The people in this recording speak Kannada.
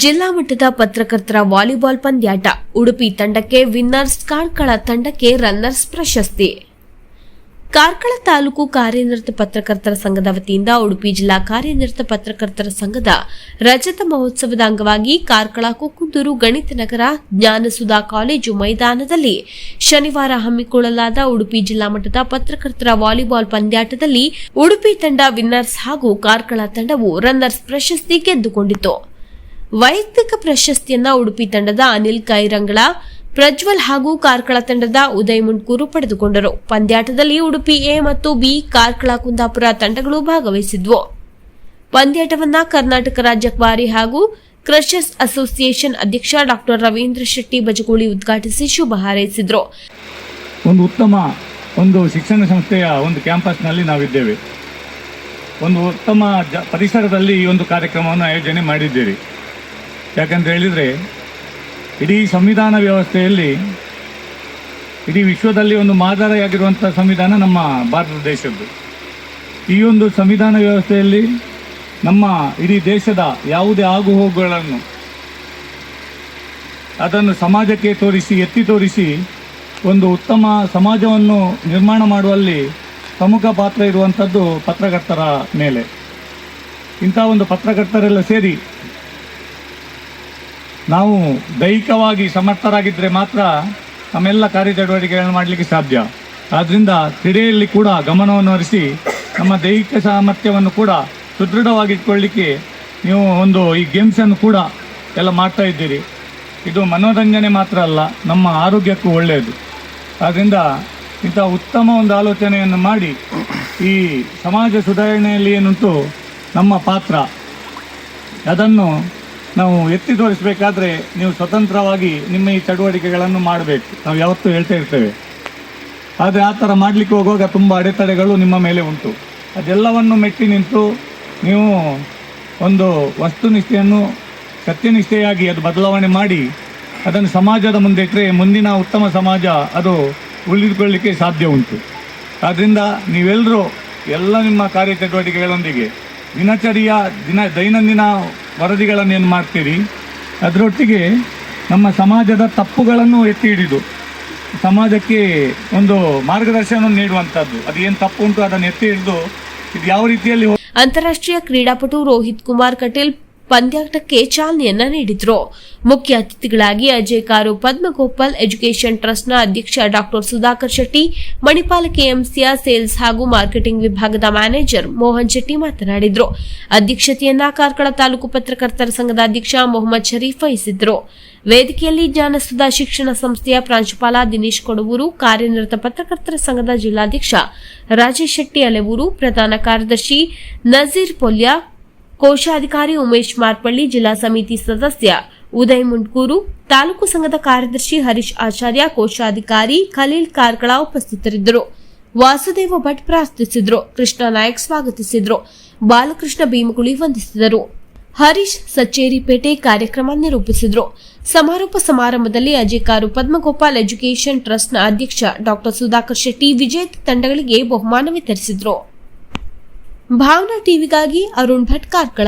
ಜಿಲ್ಲಾ ಮಟ್ಟದ ಪತ್ರಕರ್ತರ ವಾಲಿಬಾಲ್ ಪಂದ್ಯಾಟ. ಉಡುಪಿ ತಂಡಕ್ಕೆ ವಿನ್ನರ್ಸ್ ಕಾರ್ಕಳ ತಂಡಕ್ಕೆ ರನ್ನರ್ಸ್ ಪ್ರಶಸ್ತಿ. ಕಾರ್ಕಳ ತಾಲೂಕು ಕಾರ್ಯನಿರತ ಪತ್ರಕರ್ತರ ಸಂಘದ ವತಿಯಿಂದ ಉಡುಪಿ ಜಿಲ್ಲಾ ಕಾರ್ಯನಿರತ ಪತ್ರಕರ್ತರ ಸಂಘದ ರಜತ ಮಹೋತ್ಸವದ ಅಂಗವಾಗಿ ಕಾರ್ಕಳ ಕುಕ್ಕುಂದೂರು ಗಣಿತ ನಗರ ಜ್ಞಾನಸುಧಾ ಕಾಲೇಜು ಮೈದಾನದಲ್ಲಿ ಶನಿವಾರ ಹಮ್ಮಿಕೊಳ್ಳಲಾದ ಉಡುಪಿ ಜಿಲ್ಲಾ ಮಟ್ಟದ ಪತ್ರಕರ್ತರ ವಾಲಿಬಾಲ್ ಪಂದ್ಯಾಟದಲ್ಲಿ ಉಡುಪಿ ತಂಡ ವಿನ್ನರ್ಸ್ ಹಾಗೂ ಕಾರ್ಕಳ ತಂಡವು ರನ್ನರ್ಸ್ ಪ್ರಶಸ್ತಿ ಗೆದ್ದುಕೊಂಡಿತು. ವೈಯಕ್ತಿಕ ಪ್ರಶಸ್ತಿಯನ್ನ ಉಡುಪಿ ತಂಡದ ಅನಿಲ್ ಕೈರಂಗಳ, ಪ್ರಜ್ವಲ್ ಹಾಗೂ ಕಾರ್ಕಳ ತಂಡದ ಉದಯ್ ಮುಂಡ್ಕೂರು ಪಡೆದುಕೊಂಡರು. ಪಂದ್ಯಾಟದಲ್ಲಿ ಉಡುಪಿ ಎ ಮತ್ತು ಬಿ ಕಾರ್ಕಳ ಕುಂದಾಪುರ ತಂಡಗಳು ಭಾಗವಹಿಸಿದ್ವು. ಪಂದ್ಯಾಟವನ್ನ ಕರ್ನಾಟಕ ರಾಜ್ಯ ಕ್ವಾರಿ ಹಾಗೂ ಕ್ರಷರ್ಸ್ ಅಸೋಸಿಯೇಷನ್ ಅಧ್ಯಕ್ಷ ಡಾಕ್ಟರ್ ರವೀಂದ್ರ ಶೆಟ್ಟಿ ಬಜಗೋಳಿ ಉದ್ಘಾಟಿಸಿ ಶುಭ ಹಾರೈಸಿದ್ರು. ಒಂದು ಉತ್ತಮ ಒಂದು ಶಿಕ್ಷಣ ಸಂಸ್ಥೆಯ ಒಂದು ಕ್ಯಾಂಪಸ್ನಲ್ಲಿ ನಾವಿದ್ದೇವೆ. ಒಂದು ಉತ್ತಮ ಪರಿಸರದಲ್ಲಿ ಈ ಒಂದು ಕಾರ್ಯಕ್ರಮವನ್ನು ಆಯೋಜನೆ ಮಾಡಿದ್ದೀರಿ. ಯಾಕಂತ ಹೇಳಿದರೆ, ಇಡೀ ಸಂವಿಧಾನ ವ್ಯವಸ್ಥೆಯಲ್ಲಿ, ಇಡೀ ವಿಶ್ವದಲ್ಲಿ ಒಂದು ಮಾದರಿಯಾಗಿರುವಂಥ ಸಂವಿಧಾನ ನಮ್ಮ ಭಾರತ ದೇಶದ್ದು. ಈ ಒಂದು ಸಂವಿಧಾನ ವ್ಯವಸ್ಥೆಯಲ್ಲಿ ನಮ್ಮ ಇಡೀ ದೇಶದ ಯಾವುದೇ ಆಗುಹೋಗುಗಳನ್ನು ಅದನ್ನು ಸಮಾಜಕ್ಕೆ ತೋರಿಸಿ, ಎತ್ತಿ ತೋರಿಸಿ, ಒಂದು ಉತ್ತಮ ಸಮಾಜವನ್ನು ನಿರ್ಮಾಣ ಮಾಡುವಲ್ಲಿ ಪ್ರಮುಖ ಪಾತ್ರ ಇರುವಂಥದ್ದು ಪತ್ರಕರ್ತರ ಮೇಲೆ. ಇಂಥ ಒಂದು ಪತ್ರಕರ್ತರೆಲ್ಲ ಸೇರಿ ನಾವು ದೈಹಿಕವಾಗಿ ಸಮರ್ಥರಾಗಿದ್ದರೆ ಮಾತ್ರ ನಮ್ಮೆಲ್ಲ ಕಾರ್ಯಚಟುವಟಿಕೆಗಳನ್ನು ಮಾಡಲಿಕ್ಕೆ ಸಾಧ್ಯ. ಆದ್ದರಿಂದ ಕ್ರೀಡೆಯಲ್ಲಿ ಕೂಡ ಗಮನವನ್ನು ಹರಿಸಿ ನಮ್ಮ ದೈಹಿಕ ಸಾಮರ್ಥ್ಯವನ್ನು ಕೂಡ ಸುದೃಢವಾಗಿಟ್ಕೊಳ್ಳಿಕ್ಕೆ ನೀವು ಒಂದು ಈ ಗೇಮ್ಸನ್ನು ಕೂಡ ಎಲ್ಲ ಮಾಡ್ತಾ ಇದ್ದೀರಿ. ಇದು ಮನೋರಂಜನೆ ಮಾತ್ರ ಅಲ್ಲ, ನಮ್ಮ ಆರೋಗ್ಯಕ್ಕೂ ಒಳ್ಳೆಯದು. ಆದ್ದರಿಂದ ಇಂಥ ಉತ್ತಮ ಒಂದು ಆಲೋಚನೆಯನ್ನು ಮಾಡಿ ಈ ಸಮಾಜ ಸುಧಾರಣೆಯಲ್ಲಿ ಏನುಂಟು ನಮ್ಮ ಪಾತ್ರ. ಅದನ್ನು ನಾವು ಎತ್ತಿ ತೋರಿಸಬೇಕಾದ್ರೆ ನೀವು ಸ್ವತಂತ್ರವಾಗಿ ನಿಮ್ಮ ಈ ಚಟುವಟಿಕೆಗಳನ್ನು ಮಾಡಬೇಕು. ನಾವು ಯಾವತ್ತೂ ಹೇಳ್ತಾ ಇರ್ತೇವೆ. ಆದರೆ ಆ ಥರ ಮಾಡಲಿಕ್ಕೆ ಹೋಗುವಾಗ ತುಂಬ ಅಡೆತಡೆಗಳು ನಿಮ್ಮ ಮೇಲೆ ಉಂಟು. ಅದೆಲ್ಲವನ್ನು ಮೆಟ್ಟಿ ನಿಂತು ನೀವು ಒಂದು ವಸ್ತುನಿಷ್ಠೆಯನ್ನು ಸತ್ಯನಿಷ್ಠೆಯಾಗಿ ಅದು ಬದಲಾವಣೆ ಮಾಡಿ, ಅದನ್ನು ಸಮಾಜದ ಮುಂದೆ ಇಟ್ಟರೆ ಮುಂದಿನ ಉತ್ತಮ ಸಮಾಜ ಅದು ಉಳಿದುಕೊಳ್ಳಲಿಕ್ಕೆ ಸಾಧ್ಯ ಉಂಟು. ಆದ್ದರಿಂದ ನೀವೆಲ್ಲರೂ ಎಲ್ಲ ನಿಮ್ಮ ಕಾರ್ಯಚಟುವಟಿಕೆಗಳೊಂದಿಗೆ ದಿನಚರಿಯ ದಿನ ದೈನಂದಿನ ವರದಿಗಳನ್ನು ಏನು ಮಾಡ್ತೀರಿ? ಅದರೊಟ್ಟಿಗೆ ನಮ್ಮ ಸಮಾಜದ ತಪ್ಪುಗಳನ್ನು ಎತ್ತಿ ಹಿಡಿದು, ಸಮಾಜಕ್ಕೆ ಒಂದು ಮಾರ್ಗದರ್ಶನ ನೀಡುವಂಥದ್ದು. ಅದು ಏನು ತಪ್ಪು ಉಂಟು ಅದನ್ನು ಎತ್ತಿ ಹಿಡಿದು ಇದು ಯಾವ ರೀತಿಯಲ್ಲಿ ಅಂತಾರಾಷ್ಟ್ರೀಯ ಕ್ರೀಡಾಪಟು ರೋಹಿತ್ ಕುಮಾರ್ ಕಟೇಲ್ ಪಂದ್ಯಾಟಕ್ಕೆ ಚಾಲನೆಯನ್ನ ನೀಡಿದ್ರು. ಮುಖ್ಯ ಅತಿಥಿಗಳಾಗಿ ಅಜಯ್ ಕಾರು ಪದ್ಮಗೋಪಾಲ್ ಎಜುಕೇಷನ್ ಟ್ರಸ್ಟ್ನ ಅಧ್ಯಕ್ಷ ಡಾಕ್ಟರ್ ಸುಧಾಕರ್ ಶೆಟ್ಟಿ ಮಣಿಪಾಲ ಕೆಎಂಸಿಯ ಸೇಲ್ಸ್ ಹಾಗೂ ಮಾರ್ಕೆಟಿಂಗ್ ವಿಭಾಗದ ಮ್ಯಾನೇಜರ್ ಮೋಹನ್ ಶೆಟ್ಟಿ ಮಾತನಾಡಿದ್ರು. ಅಧ್ಯಕ್ಷತೆಯನ್ನ ಕಾರ್ಕಳ ತಾಲೂಕು ಪತ್ರಕರ್ತರ ಸಂಘದ ಅಧ್ಯಕ್ಷ ಮೊಹಮ್ಮದ್ ಶರೀಫ್ ವಹಿಸಿದ್ರು. ವೇದಿಕೆಯಲ್ಲಿ ಜ್ಞಾನಸುಧಾ ಶಿಕ್ಷಣ ಸಂಸ್ಥೆಯ ಪ್ರಾಂಶುಪಾಲ ದಿನೇಶ್ ಕೊಡವೂರು, ಕಾರ್ಯನಿರತ ಪತ್ರಕರ್ತರ ಸಂಘದ ಜಿಲ್ಲಾಧ್ಯಕ್ಷ ರಾಜೇಶ್ ಶೆಟ್ಟಿ ಅಲೆವೂರು, ಪ್ರಧಾನ ಕಾರ್ಯದರ್ಶಿ ನಜೀರ್ ಪೊಲ್ಯ ಕೋಶಾಧಿಕಾರಿ ಉಮೇಶ್ ಮಾರ್ಪಳ್ಳಿ, ಜಿಲ್ಲಾ ಸಮಿತಿ ಸದಸ್ಯ ಉದಯ್ ಮುಂಡ್ಕೂರು, ತಾಲೂಕು ಸಂಘದ ಕಾರ್ಯದರ್ಶಿ ಹರೀಶ್ ಆಚಾರ್ಯ, ಕೋಶಾಧಿಕಾರಿ ಖಲೀಲ್ ಕಾರ್ಕಳ ಉಪಸ್ಥಿತರಿದ್ದರು. ವಾಸುದೇವ ಭಟ್ ಪ್ರಾರ್ಥಿಸಿದ್ರು. ಕೃಷ್ಣ ನಾಯಕ್ ಸ್ವಾಗತಿಸಿದ್ರು. ಬಾಲಕೃಷ್ಣ ಭೀಮಗುಳಿ ವಂದಿಸಿದರು. ಹರೀಶ್ ಸಚ್ಚೇರಿಪೇಟೆ ಕಾರ್ಯಕ್ರಮ ನಿರೂಪಿಸಿದ್ರು. ಸಮಾರೋಪ ಸಮಾರಂಭದಲ್ಲಿ ಅಜಯ್ ಕಾರು ಪದ್ಮಗೋಪಾಲ್ ಎಜುಕೇಷನ್ ಟ್ರಸ್ಟ್ನ ಅಧ್ಯಕ್ಷ ಡಾಕ್ಟರ್ ಸುಧಾಕರ್ ಶೆಟ್ಟಿ, ವಿಜೇತ ತಂಡಗಳಿಗೆ ಬಹುಮಾನ ವಿತರಿಸಿದ್ರು. ಭಾವನಾ ಟಿವಿಗಾಗಿ ಅರುಣ್ ಭಟ್ ಕಾರ್ಕಳ